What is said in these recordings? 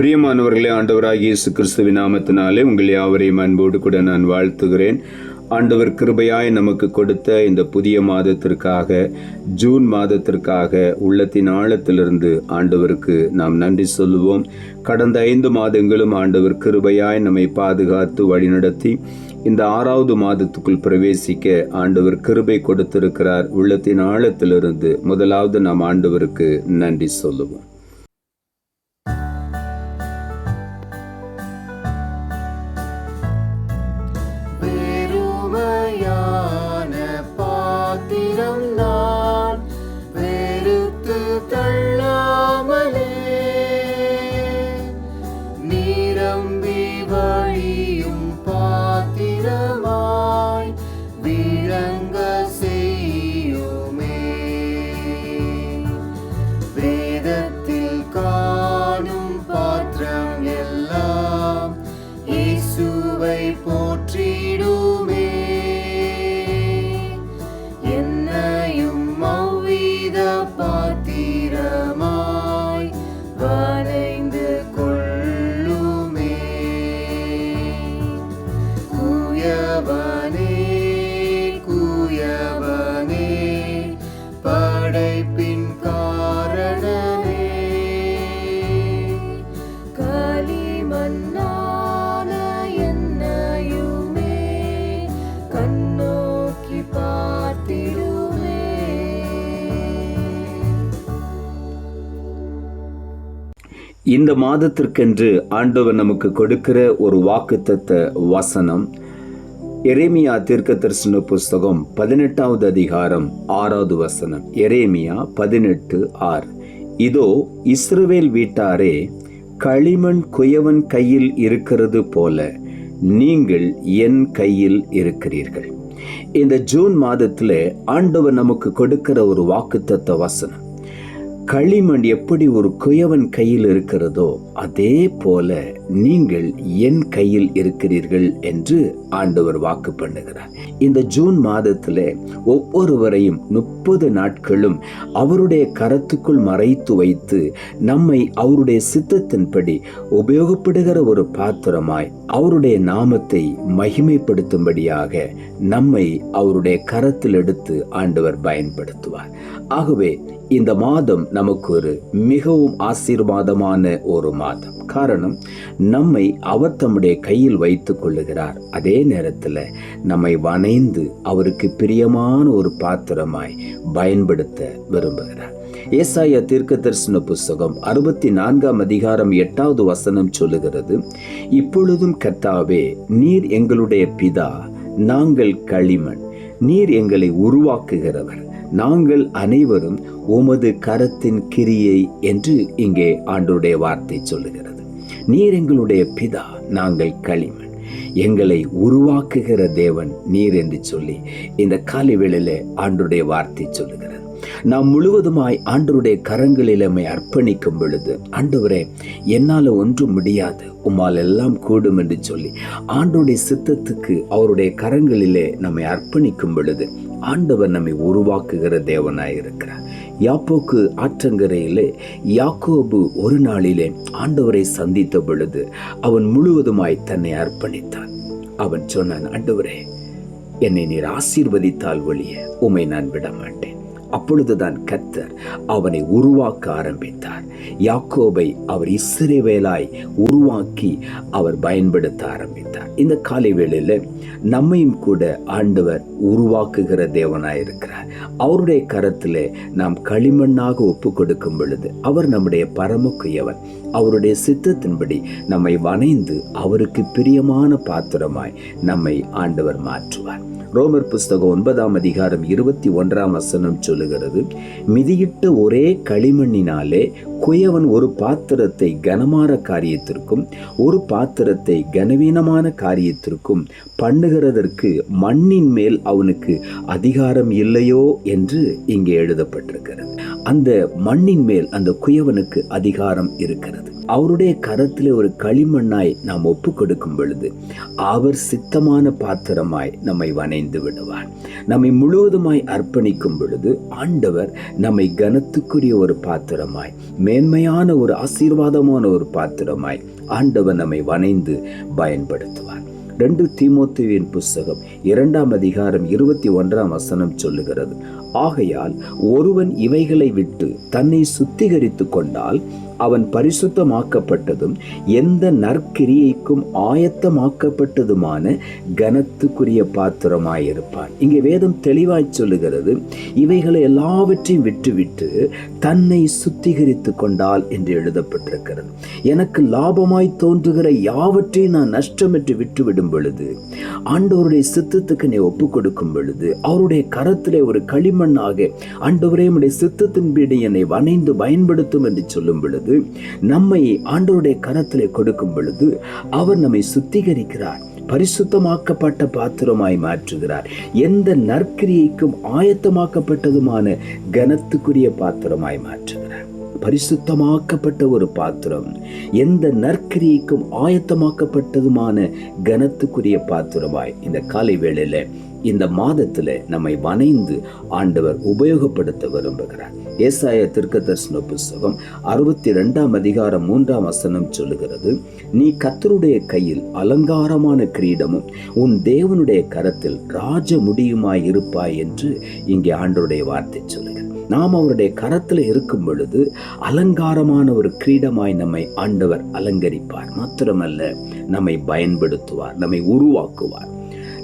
பிரியமானவர்களே ஆண்டவராக இயேசு கிறிஸ்துவின் நாமத்தினாலே உங்கள் யாவரையும் அன்போடு கூட நான் வாழ்த்துகிறேன். ஆண்டவர் கிருபையாய் நமக்கு கொடுத்த இந்த புதிய மாதத்திற்காக ஜூன் மாதத்திற்காக உள்ளத்தின் ஆழத்திலிருந்து ஆண்டவருக்கு நாம் நன்றி சொல்லுவோம். கடந்த ஐந்து மாதங்களும் ஆண்டவர் கிருபையாய் நம்மை பாதுகாத்து வழிநடத்தி இந்த ஆறாவது மாதத்துக்குள் பிரவேசிக்க ஆண்டவர் கிருபை கொடுத்திருக்கிறார். உள்ளத்தின் ஆழத்திலிருந்து முதலாவது நாம் ஆண்டவருக்கு நன்றி சொல்லுவோம். இந்த மாதத்திற்கென்று ஆண்டவர் நமக்கு கொடுக்கிற ஒரு வாக்குத்தத்த வசனம் எரேமியா தீர்க்க தரிசன புஸ்தகம் பதினெட்டாவது அதிகாரம் ஆறாவது வசனம். எரேமியா பதினெட்டு ஆறு. இதோ இஸ்ரவேல் வீட்டாரே களிமண் குயவன் கையில் இருக்கிறது போல நீங்கள் என் கையில் இருக்கிறீர்கள். இந்த ஜூன் மாதத்தில் ஆண்டவர் நமக்கு கொடுக்கிற ஒரு வாக்குத்தத்த வசனம். களிமண் எப்படி ஒரு குயவன் கையில் இருக்கிறதோ அதே போல நீங்கள் என் கையில் இருக்கிறீர்கள் என்று ஆண்டவர் வாக்கு பண்ணுகிறார். இந்த ஜூன் மாதத்தில் ஒவ்வொருவரையும் முப்பது நாட்களும் அவருடைய கரத்துக்குள் மறைத்து வைத்து நம்மை அவருடைய சித்தத்தின்படி உபயோகப்படுகிற ஒரு பாத்திரமாய் அவருடைய நாமத்தை மகிமைப்படுத்தும்படியாக நம்மை அவருடைய கரத்தில் எடுத்து ஆண்டவர் பயன்படுத்துவார். ஆகவே இந்த மாதம் நமக்கு ஒரு மிகவும் ஆசீர்வாதமான ஒரு மாதம். காரணம் நம்மை அவர் தம்முடைய கையில் வைத்துக் கொள்ளுகிறார். அதே நேரத்தில் நம்மை வணைந்து அவருக்கு பிரியமான ஒரு பாத்திரமாய் பயன்படுத்த விரும்புகிறார். ஏசாயா தீர்க்க தரிசன புஸ்தகம் அறுபத்தி நான்காம் அதிகாரம் எட்டாவது வசனம் சொல்லுகிறது இப்பொழுதும் கத்தாவே நீர் எங்களுடைய பிதா நாங்கள் களிமண். நீர் எங்களை உருவாக்குகிறவர். நாங்கள் அனைவரும் உமது கரத்தின் கிரியை என்று இங்கே ஆண்டவருடைய வார்த்தை சொல்லுகிறது. நீர் எங்களுடைய பிதா நாங்கள் களிமண். எங்களை உருவாக்குகிற தேவன் நீர் என்று சொல்லி இந்த காலை வேளையில் ஆண்டுடைய வார்த்தை சொல்லுகிறது. நாம் முழுவதுமாய் ஆண்டருடைய கரங்களில் நம்மை அர்ப்பணிக்கும் பொழுது ஆண்டவரே என்னால் ஒன்றும் முடியாது உம்மால் எல்லாம் கூடும் என்று சொல்லி ஆண்டவருடைய சித்தத்துக்கு அவருடைய கரங்களிலே நம்மை அர்ப்பணிக்கும் பொழுது ஆண்டவர் நம்மை உருவாக்குகிற தேவனாய் இருக்கிறார். யாப்போக்கு ஆற்றங்கரையிலே யாக்கோபு ஒரு நாளிலே ஆண்டவரை சந்தித்த பொழுது அவன் முழுவதுமாய் தன்னை அர்ப்பணித்தான். அவன் சொன்னான் ஆண்டவரே என்னை நீர் ஆசீர்வதித்தால் ஒழிய உமை நான் விட மாட்டேன் அப்பொழுதுதான் கத்தர் அவனை உருவாக்க ஆரம்பித்தார். யாக்கோபை அவர் இஸ்ரவேலாய் உருவாக்கி அவர் பயன்படுத்த ஆரம்பித்தார். இந்த காலை வேளையில் நம்மையும் கூட ஆண்டவர் உருவாக்குகிற தேவனாய் இருக்கிறார் அவருடைய கரத்தில் நாம் களிமண்ணாக ஒப்பு கொடுக்கும் பொழுது அவர் நம்முடைய பரமக்குயவன் அவருடைய சித்தத்தின்படி நம்மை வணைந்து அவருக்கு பிரியமான பாத்திரமாய் நம்மை ஆண்டவர் மாற்றுவார். ரோமர் புஸ்தகம் ஒன்பதாம் அதிகாரம் இருபத்தி ஒன்றாம் வசனம் சொல்லுகிறது மிதியிட்ட ஒரே களிமண்ணினாலே குயவன் ஒரு பாத்திரத்தை கனமான காரியத்திற்கும் ஒரு பாத்திரத்தை கனவீனமான காரியத்திற்கும் பண்ணுகிறதற்கு மண்ணின் மேல் அவனுக்கு அதிகாரம் இல்லையோ? என்று இங்கே எழுதப்பட்டிருக்கிறது. அந்த மண்ணின் மேல் அந்த குயவனுக்கு அதிகாரம் இருக்கிறது. அவருடைய கரத்திலே ஒரு களிமண்ணாய் நாம் ஒப்பு கொடுக்கும் பொழுது அவர் சித்தமான பாத்திரமாய் நம்மை வணைந்து விடுவார். நம்மை முழுவதுமாய் அர்ப்பணிக்கும் பொழுது ஆண்டவர் நம்மை கனத்துக்குரிய ஒரு பாத்திரமாய் மேன்மையான ஒரு ஆசீர்வாதமான ஒரு பாத்திரமாய் ஆண்டவர் நம்மை வணைந்து பயன்படுத்துவார். ரெண்டு தீமோத்தேயுவின் புஸ்தகம் இரண்டாம் அதிகாரம் இருபத்தி ஒன்றாம் வசனம் சொல்லுகிறது. ஆகையால் ஒருவன் இவைகளை விட்டு தன்னை சுத்திகரித்து கொண்டால் அவன் பரிசுத்தமாக்கப்பட்டதும் எந்த நற்கிரியைக்கும் ஆயத்தமாக்கப்பட்டதுமான கனத்துக்குரிய பாத்திரமாயிருப்பான். இங்கே வேதம் தெளிவாய் சொல்லுகிறது இவைகளை எல்லாவற்றையும் விட்டுவிட்டு தன்னை சுத்திகரித்து கொண்டால் என்று எழுதப்பட்டிருக்கிறது. எனக்கு லாபமாய் தோன்றுகிற யாவற்றையும் நான் நஷ்டமிட்டு விட்டுவிடும் பொழுது ஆண்டவருடைய சித்தத்துக்கு நீ ஒப்பு கொடுக்கும் பொழுது அவருடைய கரத்திலே ஒரு களிமண்ணாக ஆண்டவரே உடைய சித்தத்தின்படி என்னை வணைந்து பயன்படுத்தும் என்று சொல்லும் பொழுது நம்மை ஆண்டவருடைய கரத்திலே கொடுக்கும் பொழுது அவர் நம்மை சுத்திகரிக்கிறார் பரிசுத்தமாக்கப்பட்ட பாத்திரமாய் மாற்றுகிறார். எந்த நற்கிரியைக்கும் ஆயத்தமாக்கப்பட்டதுமான கனத்துக்குரிய பாத்திரமாய் மாற்றுகிறார். பரிசுத்தமாக்கப்பட்ட ஒரு பாத்திரம் எந்த நற்கிரியைக்கும் ஆயத்தமாக்கப்பட்டதுமான கனத்துக்குரிய பாத்திரமாய் இந்த காலை வேளையில் இந்த மாதத்துல நம்மை வனைந்து ஆண்டவர் உபயோகப்படுத்த விரும்புகிறார். ஏசாய திருக்கதர்சன புஸ்தகம் அறுபத்தி ரெண்டாம் அதிகாரம் மூன்றாம் வசனம் சொல்லுகிறது நீ கத்தருடைய கையில் அலங்காரமான கிரீடமும் உன் தேவனுடைய கரத்தில் ராஜ முடியுமாய் இருப்பாய் என்று இங்கே ஆண்டருடைய வார்த்தை சொல்லுகிறது. நாம் அவருடைய கரத்தில் இருக்கும் பொழுது அலங்காரமான ஒரு கிரீடமாய் நம்மை ஆண்டவர் அலங்கரிப்பார். மாத்திரமல்ல நம்மை பயன்படுத்துவார் நம்மை உருவாக்குவார்.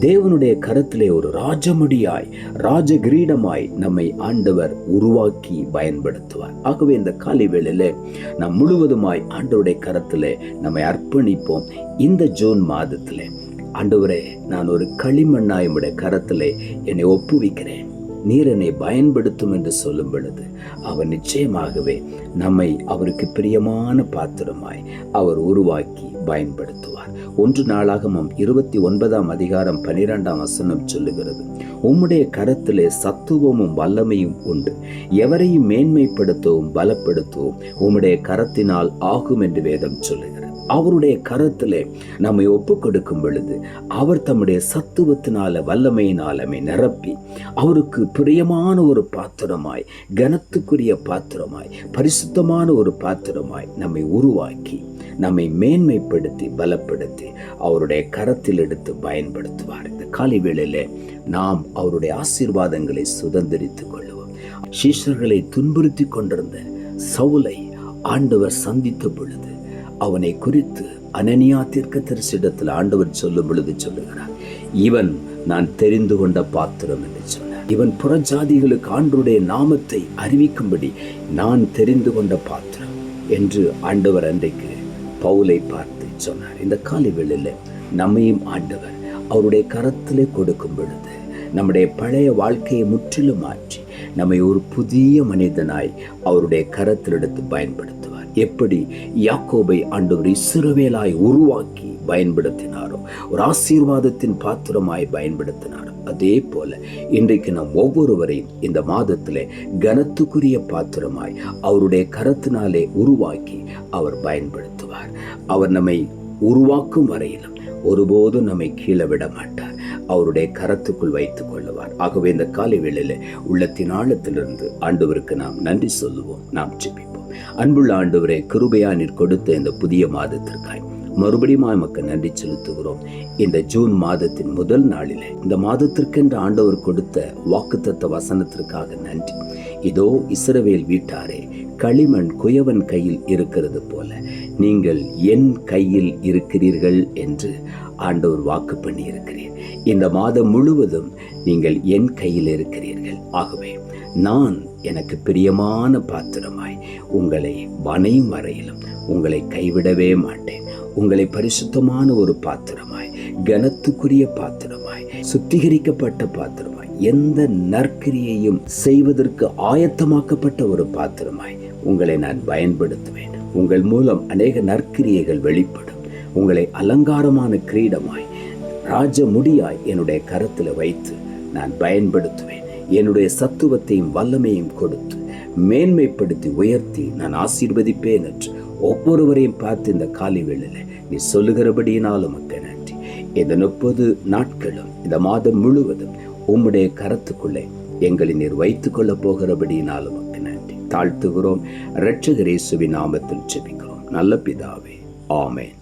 தேவனுடைய கருத்திலே ஒரு ராஜமுடியாய் ராஜ கிரீடமாய் நம்மை ஆண்டவர் உருவாக்கி பயன்படுத்துவார். ஆகவே இந்த காலை வேளையில நாம் முழுவதுமாய் ஆண்டவருடைய கரத்திலே நம்மை அர்ப்பணிப்போம். இந்த ஜூன் மாதத்திலே. ஆண்டவரே நான் ஒரு களிமண்ணாய் உடைய கரத்திலே என்னை ஒப்புவிக்கிறேன். நீர் என்னை பயன்படுத்தும் என்று சொல்லும் பொழுது அவர் நிச்சயமாகவே நம்மை அவருக்கு பிரியமான பாத்திரமாய் அவர் உருவாக்கி பயன்படுத்துவார். ஒன்று நாளாகமம் இருபத்தி ஒன்பதாம் அதிகாரம் பனிரெண்டாம் வசனம் சொல்லுகிறது உம்முடைய கரத்திலே சத்துவமும் வல்லமையும் உண்டு. எவரையும் மேன்மைப்படுத்தவும் பலப்படுத்தவும் உம்முடைய கரத்தினால் ஆகும் என்று வேதம் சொல்லுகிறது. அவருடைய கரத்திலே நம்மை ஒப்பு கொடுக்கும் பொழுது அவர் தம்முடைய சத்துவத்தினால வல்லமையினாலமே நிரப்பி அவருக்கு பிரியமான ஒரு பாத்திரமாய் கனத்துக்குரிய பாத்திரமாய் பரிசுத்தமான ஒரு பாத்திரமாய் நம்மை உருவாக்கி நம்மை மேன்மைப்படுத்தி பலப்படுத்தி அவருடைய கரத்தில் எடுத்து பயன்படுத்துவார். இந்த காலை வேளையில நாம் அவருடைய ஆசீர்வாதங்களை சுதந்திரித்துக் கொள்வோம் சீஷர்களை துன்புறுத்தி கொண்டிருந்த சவுலை ஆண்டவர் சந்தித்த பொழுது அவனை குறித்து அனனியா தீர்க்கதரிசிடத்தில் ஆண்டவர் சொல்லும் பொழுது சொல்லுகிறார். இவன் நான் தெரிந்து கொண்ட பாத்திரம் என்று சொன்னார். இவன் புறஜாதிகளுக்கு ஆண்டருடைய நாமத்தை அறிவிக்கும்படி நான் தெரிந்து கொண்ட பாத்திரம் என்று ஆண்டவர் அன்றைக்கு பவுலை பார்த்து சொன்னார். இந்த காலை வேளையில் நம்மையும் ஆண்டவர் அவருடைய கரத்திலே கொடுக்கும் பொழுது நம்முடைய பழைய வாழ்க்கையை முற்றிலும் மாற்றி நம்மை ஒரு புதிய மனிதனாய் அவருடைய கரத்தில் எடுத்து பயன்படுத்தும் எப்படி யாக்கோபை ஆண்டவர் இஸ்ரவேலாய் உருவாக்கி பயன்படுத்தினாரோ ஒரு ஆசீர்வாதத்தின் பாத்திரமாய் பயன்படுத்தினாரோ அதே போல இன்றைக்கு நாம் ஒவ்வொருவரையும் இந்த மாதத்திலே கனத்துக்குரிய பாத்திரமாய் அவருடைய கரத்தினாலே உருவாக்கி அவர் பயன்படுத்துவார். அவர் நம்மை உருவாக்கும் வரையிலும் ஒருபோதும் நம்மை கீழே விட மாட்டார். அவருடைய கரத்துக்குள் வைத்துக் கொள்ளுவார். ஆகவே இந்த காலை வேளையில் உள்ளத்தின் ஆழத்திலிருந்து ஆண்டவருக்கு நாம் நன்றி சொல்லுவோம். நாம் ஜெபிப்போம். அன்புள்ள ஆண்டவரே கிருபையா நீர் கொடுத்த இந்த புதிய மாதத்திற்காய். மறுபடியும் நமக்கு நன்றி செலுத்துகிறோம். இந்த ஜூன் மாதத்தின் முதல் நாளில் இந்த மாதத்திற்கென்று ஆண்டவர் கொடுத்த வாக்குத்தத்த வசனத்திற்காக நன்றி. இதோ இஸ்ரவேல் வீட்டாரே களிமண் குயவன் கையில் இருக்கிறது போல நீங்கள் என் கையில் இருக்கிறீர்கள் என்று ஆண்டவர் வாக்கு பண்ணி இருக்கிறேன் இந்த மாதம் முழுவதும் நீங்கள் என் கையில் இருக்கிறீர்கள். ஆகவே நான் எனக்கு பிரியமான பாத்திரமாய் உங்களை வனையும் வரையிலும் உங்களை கைவிடவே மாட்டேன். உங்களை பரிசுத்தமான ஒரு பாத்திரமாய் கனத்துக்குரிய பாத்திரமாய் சுத்திகரிக்கப்பட்ட பாத்திரமாய் எந்த நற்கிரியையும் செய்வதற்கு ஆயத்தமாக்கப்பட்ட ஒரு பாத்திரமாய் உங்களை நான் பயன்படுத்துவேன். உங்கள் மூலம் அநேக நற்கிரியைகள் வெளிப்படும். உங்களை அலங்காரமான கிரீடமாய் ராஜ முடியாய் என்னுடைய கருத்தில் வைத்து நான் பயன்படுத்துவேன். என்னுடைய சத்துவத்தையும் வல்லமையும் கொடுத்து மேன்மைப்படுத்தி உயர்த்தி நான் ஆசீர்வதிப்பேன் என்று ஒவ்வொருவரையும் பார்த்து இந்த காலை வேளையில் நீ சொல்லுகிறபடியினாலும் மக்கள் நன்றி. இந்த முப்பது நாட்களும் இந்த மாதம் முழுவதும் உம்முடைய கரத்துக்குள்ளே எங்களை நீர் வைத்துக் கொள்ள போகிறபடியினாலும் மக்கள் நன்றி. தாழ்த்துகிறோம். இரட்சகரேசுவின் நாமத்தில் ஜெபிக்கிறோம். நல்ல பிதாவே. ஆமேன்.